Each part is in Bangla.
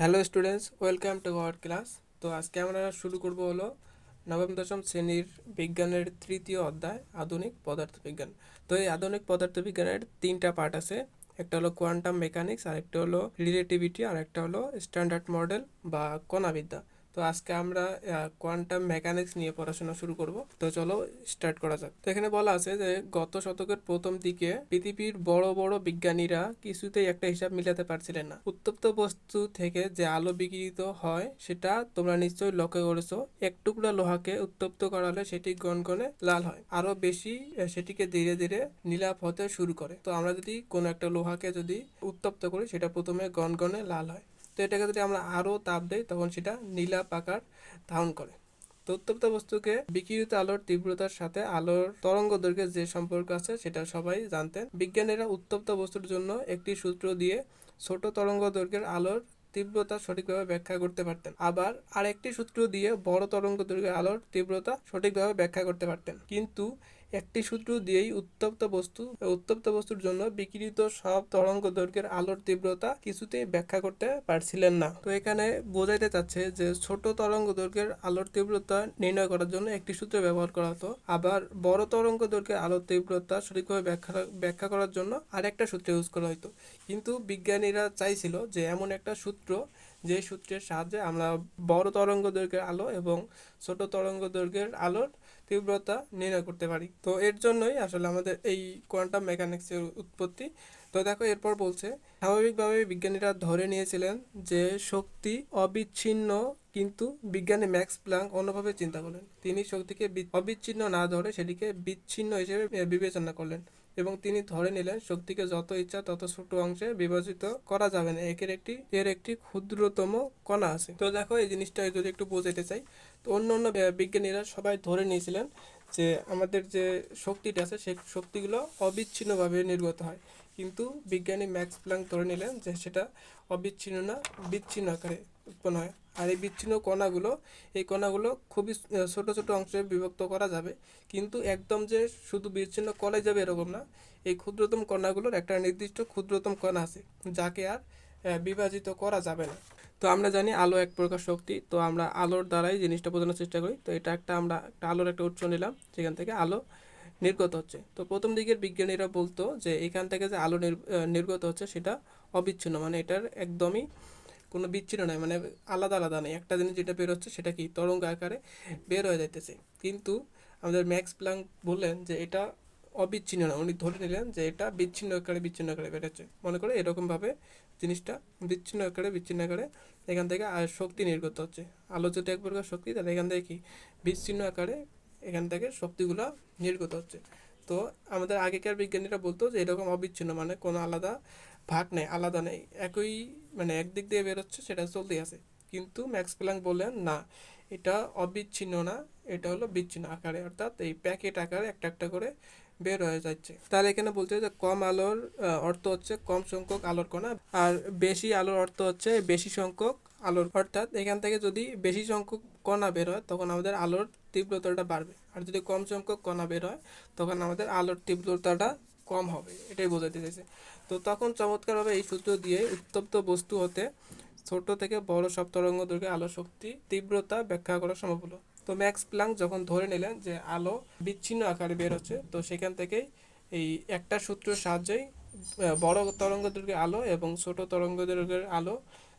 Hello students, welcome to our class. তো আজকে আমরা শুরু করব হলো নবম, দশম শ্রেণির বিজ্ঞানের তৃতীয় অধ্যায়, আধুনিক পদার্থবিজ্ঞান। তো এই আধুনিক পদার্থবিজ্ঞানের তিনটা পার্ট আছে। একটা হলো কোয়ান্টাম মেকানিক্স আর একটা হলো রিলেটিভিটি আর একটা হলো স্ট্যান্ডার্ড মডেল বা কণাবিদ্যা। তো আজকে আমরা কোয়ান্টাম মেকানিক্স নিয়ে পড়াশোনা শুরু করব। তো চলো স্টার্ট করা যাক। তো এখানে বলা আছে যে, গত শতকের প্রথম দিকে পৃথিবীর বড় বড় বিজ্ঞানীরা কিছুতেই একটা হিসাব মিলাতে পারছিলেন না। উত্তপ্ত বস্তু থেকে যে আলো বিকিরিত হয়, সেটা তোমরা নিশ্চয়ই লক্ষ্য করেছ। এক টুকরা লোহাকে উত্তপ্ত করালে সেটি গনগনে লাল হয়। আরও বেশি সেটিকে ধীরে ধীরে নীলাভ হতে শুরু করে। তো আমরা যদি কোনো একটা লোহাকে যদি উত্তপ্ত করি, সেটা প্রথমে গনগনে লাল হয়। তো এটাকে যদি আমরা আরও তাপ দেই, তখন সেটা নীলাপ আকার ধারণ করে। তো উত্তপ্ত বস্তুকে বিকিরিত আলোর তীব্রতার সাথে আলোর তরঙ্গ দৈর্ঘ্যের যে সম্পর্ক আছে, সেটা সবাই জানতেন। বিজ্ঞানীরা উত্তপ্ত বস্তুর জন্য একটি সূত্র দিয়ে ছোট তরঙ্গ দৈর্ঘ্যের আলোর তীব্রতা সঠিকভাবে ব্যাখ্যা করতে পারতেন। আবার আরেকটি সূত্র দিয়ে বড় তরঙ্গ দৈর্ঘ্যের আলোর তীব্রতা সঠিকভাবে ব্যাখ্যা করতে পারতেন। কিন্তু একটি সূত্র দিয়েই উত্তপ্ত বস্তু, উত্তপ্ত বস্তুর জন্য বিকৃত সব তরঙ্গ দৈর্ঘ্যের আলোর তীব্রতা কিছুতেই ব্যাখ্যা করতে পারছিলেন না। তো এখানে বোঝাইতে চাচ্ছে যে, ছোট তরঙ্গ দৈর্ঘ্যের আলোর তীব্রতা নির্ণয় করার জন্য একটি সূত্র ব্যবহার করা হতো। আবার বড় তরঙ্গ দৈর্ঘ্যের আলোর তীব্রতা সঠিকভাবে ব্যাখ্যা ব্যাখ্যা করার জন্য আরেকটা সূত্র ইউজ করা হতো কিন্তু বিজ্ঞানীরা চাইছিল যে, এমন একটা সূত্র, যে সূত্রের সাহায্যে আমরা বড় তরঙ্গ দৈর্ঘ্যের আলো এবং ছোট তরঙ্গ দৈর্ঘ্যের আলোর তীব্রতা নির্ণয় করতে পারি। তো এর জন্যই আসলে আমাদের এই কোয়ান্টাম মেকানিক্সের উৎপত্তি। তো দেখো এরপর বলছে স্বাভাবিকভাবে বিজ্ঞানীরা ধরে নিয়েছিলেন যে শক্তি অবিচ্ছিন্ন কিন্তু বিজ্ঞানী ম্যাক্স প্ল্যাঙ্ক অন্যভাবে চিন্তা করলেন। তিনি শক্তিকে অবিচ্ছিন্ন না ধরে সেটিকে বিচ্ছিন্ন হিসেবে বিবেচনা করলেন এবং তিনি ধরে নিলেন শক্তিকে যত ইচ্ছা তত ছোট অংশে বিভাজিত করা যাবে না। একের একটি, এর একটি ক্ষুদ্রতম কণা আছে। তো দেখো এই জিনিসটা যদি একটু বোঝাতে চাই তো অন্য অন্য বিজ্ঞানীরা সবাই ধরে নিয়েছিলেন যে আমাদের যে শক্তিটা আছে, সেই শক্তিগুলো অবিচ্ছিন্নভাবে নির্গত হয়। কিন্তু বিজ্ঞানী ম্যাক্স প্ল্যাঙ্ক ধরে নিলেন যে সেটা অবিচ্ছিন্ন না, বিচ্ছিন্ন আকারে উৎপন্ন হয়। আর এই বিচ্ছিন্ন কণাগুলো, এই কণাগুলো খুবই ছোট ছোট অংশে বিভক্ত করা যাবে। কিন্তু একদম যে শুধু বিচ্ছিন্ন করাই যাবে এরকম না। এই ক্ষুদ্রতম কণাগুলোর একটা নির্দিষ্ট ক্ষুদ্রতম কণা আছে, যাকে আর বিভাজিত করা যাবে না। তো আমরা জানি আলো এক প্রকার শক্তি, তো আমরা আলোর দ্বারাই জিনিসটা বোঝানোর চেষ্টা করি। তো এটা একটা আমরা একটা আলোর একটা উৎস নিলাম, সেখান থেকে আলো নির্গত হচ্ছে। তো প্রথম দিকের বিজ্ঞানীরা বলতো যে এখান থেকে যে আলো নির- নির্গত হচ্ছে সেটা অবিচ্ছিন্ন মানে এটার একদমই কোনো বিচ্ছিন্ন নয় মানে আলাদা আলাদা নেই। একটা জিনিস যেটা বের হচ্ছে সেটা কি? তরঙ্গ আকারে বের হয়ে যাইতেছে। কিন্তু আমাদের ম্যাক্স প্ল্যাঙ্ক বললেন যে এটা অবিচ্ছিন্ন না। উনি ধরে নিলেন যে এটা বিচ্ছিন্ন আকারে বিচ্ছিন্ন আকারে বেরোচ্ছে মনে করে এরকমভাবে জিনিসটা বিচ্ছিন্ন আকারে বিচ্ছিন্ন আকারে এখান থেকে শক্তি নির্গত হচ্ছে। আলো যদি এক প্রকার শক্তি, তাহলে এখান থেকে কি? বিচ্ছিন্ন আকারে এখান থেকে শক্তিগুলো নির্গত হচ্ছে। তো আমাদের আগেকার বিজ্ঞানীরা বলতো যে এরকম অবিচ্ছিন্ন মানে কোনো আলাদা ভাগ নেই, আলাদা নেই। একই মানে একদিক দিয়ে বেরোচ্ছে সেটা চলতে আছে। কিন্তু ম্যাক্স প্ল্যাঙ্ক বললেন, না, এটা অবিচ্ছিন্ন না, এটা হলো বিচ্ছিন্ন আকারে। অর্থাৎ এই প্যাকেট আকারে একটা একটা করে বের হয়ে যাচ্ছে। তাহলে এখানে বলছে যে কম আলোর অর্থ হচ্ছে কম সংখ্যক আলোর কণা, আর বেশি আলোর অর্থ হচ্ছে বেশি সংখ্যক আলোর। অর্থাৎ এখান থেকে যদি বেশি সংখ্যক কণা বের হয়, তখন আমাদের আলোর তীব্রতাটা বাড়বে। আর যদি কম সংখ্যক কণা বের হয়, তখন আমাদের আলোর তীব্রতাটা কম হবে। এটাই বোঝাতে চাইছে। তো তখন চমৎকারভাবে এই সূত্র দিয়ে উত্তপ্ত বস্তু হতে ছোট থেকে বড় সব তরঙ্গ দৈর্ঘ্যে আলো শক্তি তীব্রতা ব্যাখ্যা করা সম্ভব হলো। তো ম্যাক্স প্ল্যাঙ্ক যখন ধরে নিলেন যে আলো বিচ্ছিন্ন আকারে বের হচ্ছে, তো সেখান থেকেই এই একটা সূত্রের সাহায্যেই বড় তরঙ্গ দৈর্ঘ্যের আলো এবং ছোট তরঙ্গ দৈর্ঘ্যের আলো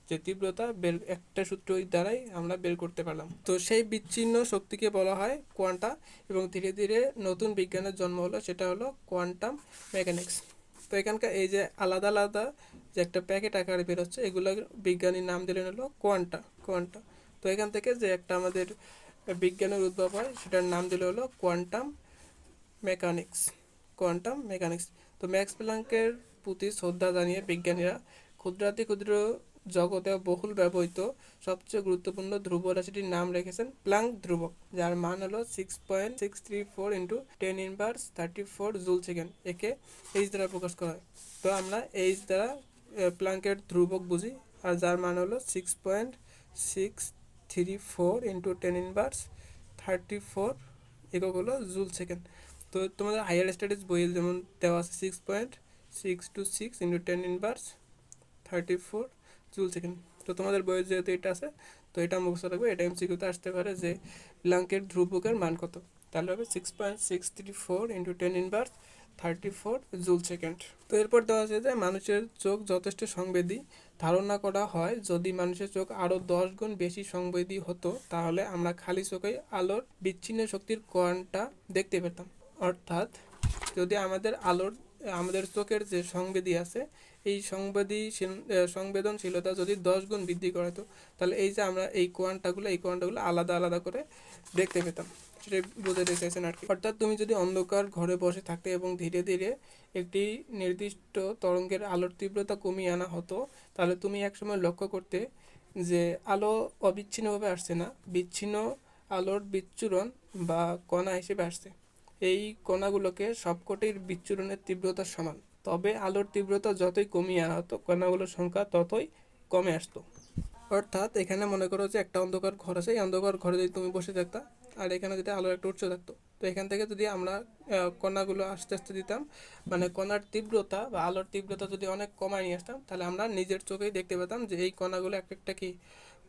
যে তীব্রতা বের, একটা সূত্রের দ্বারাই আমরা বের করতে পারলাম। তো সেই বিচ্ছিন্ন শক্তিকে বলা হয় কোয়ান্টা এবং ধীরে ধীরে নতুন বিজ্ঞানের জন্ম হলো সেটা হলো কোয়ান্টাম মেকানিক্স। তো এখানকার এই যে আলাদা আলাদা যে একটা প্যাকেট আকারে বেরোচ্ছে এগুলো বিজ্ঞানীর নাম দিলেন হলো কোয়ান্টা কোয়ান্টা। তো এখান থেকে যে একটা আমাদের বিজ্ঞানের উদ্ভব হয় সেটার নাম দিল হলো কোয়ান্টাম মেকানিক্স কোয়ান্টাম মেকানিক্স। তো ম্যাক্স প্ল্যাঙ্কের প্রতি শ্রদ্ধা জানিয়ে বিজ্ঞানীরা ক্ষুদ্রাতি ক্ষুদ্র জগতে বহুল ব্যবহৃত সবচেয়ে গুরুত্বপূর্ণ ধ্রুব রাশিটির নাম রেখেছেন প্ল্যাঙ্ক ধ্রুবক যার মান হলো six point six three four into ten inverse thirty four joule second একে এইচ দ্বারা প্রকাশ করা হয়। তো আমরা এইচ দ্বারা আহ, প্ল্যাঙ্কের ধ্রুবক বুঝি আর যার মান হলো six point six three four into ten inverse thirty four একক হলো জুল সেকেন্ড তো তোমাদের হায়ার স্টাডিজ বইয়ে যেমন দেওয়া আছে six point six two six into ten inverse thirty four joule second তো তোমাদের বইয়ে যেহেতু এটা আছে, তো এটা মুখস্থ রাখবে, এটা এমসিকিউতে আসতে পারে যে প্লাঙ্কের ধ্রুবকের মান কত। তাহলে হবে six point six three four into ten inverse thirty four joule second তো এরপর দেওয়া আছে যে মানুষের চোখ যথেষ্ট সংবেদী। ধারণা করা হয়, যদি মানুষের চোখ আরও দশ গুণ বেশি সংবেদী হতো, তাহলে আমরা খালি চোখেই আলোর বিচ্ছিন্ন শক্তির কোয়ান্টা দেখতে পেতাম। অর্থাৎ যদি আমাদের আলোর, আমাদের চোখের যে সংবেদী আছে, এই সংবেদীশীল সংবেদনশীলতা যদি দশ গুণ বৃদ্ধি করা হতো তাহলে এই যে আমরা এই কোয়ান্টাগুলো এই কোয়ান্টাগুলো আলাদা আলাদা করে দেখতে পেতাম। সেটাই বোঝাতে চাইছেন আর কি। অর্থাৎ তুমি যদি অন্ধকার ঘরে বসে থাকতে এবং ধীরে ধীরে একটি নির্দিষ্ট তরঙ্গের আলোর তীব্রতা কমিয়ে আনা হতো, তাহলে তুমি একসময় লক্ষ্য করতে যে আলো অবিচ্ছিন্নভাবে আসছে না, বিচ্ছিন্ন আলোর বিচ্ছুরণ বা কণা হিসেবে আসছে। এই কণাগুলোকে সবকটির বিচ্ছুরণের তীব্রতা সমান। তবে আলোর তীব্রতা যতই কমিয়ে আনা হতো, কণাগুলোর সংখ্যা ততই কমে আসতো। অর্থাৎ এখানে মনে করো যে একটা অন্ধকার ঘর আছে, এই অন্ধকার ঘরে যদি তুমি বসে থাকতা আর এখানে যদি আলোর একটা উৎস থাকতো। তো এখান থেকে যদি আমরা কণাগুলো আস্তে আস্তে দিতাম মানে কণার তীব্রতা বা আলোর তীব্রতা যদি অনেক কমায় নিয়ে আসতাম, তাহলে আমরা নিজের চোখেই দেখতে পেতাম যে এই কণাগুলো এক একটা কি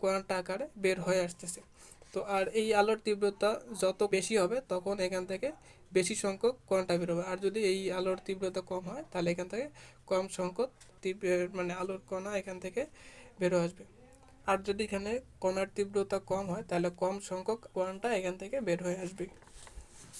কোয়ান্টা আকারে বের হয়ে আসতেছে। তো আর এই আলোর তীব্রতা যত বেশি হবে, তখন এখান থেকে বেশি সংখ্যক কণাটা বের হবে। আর যদি এই আলোর তীব্রতা কম হয়, তাহলে এখান থেকে কম সংখ্যক তীব্র মানে আলোর কণা এখান থেকে বের আসবে। আর যদি এখানে কণার তীব্রতা কম হয়, তাহলে কম সংখ্যক কোয়ান্টা এখান থেকে বের হয়ে আসবে।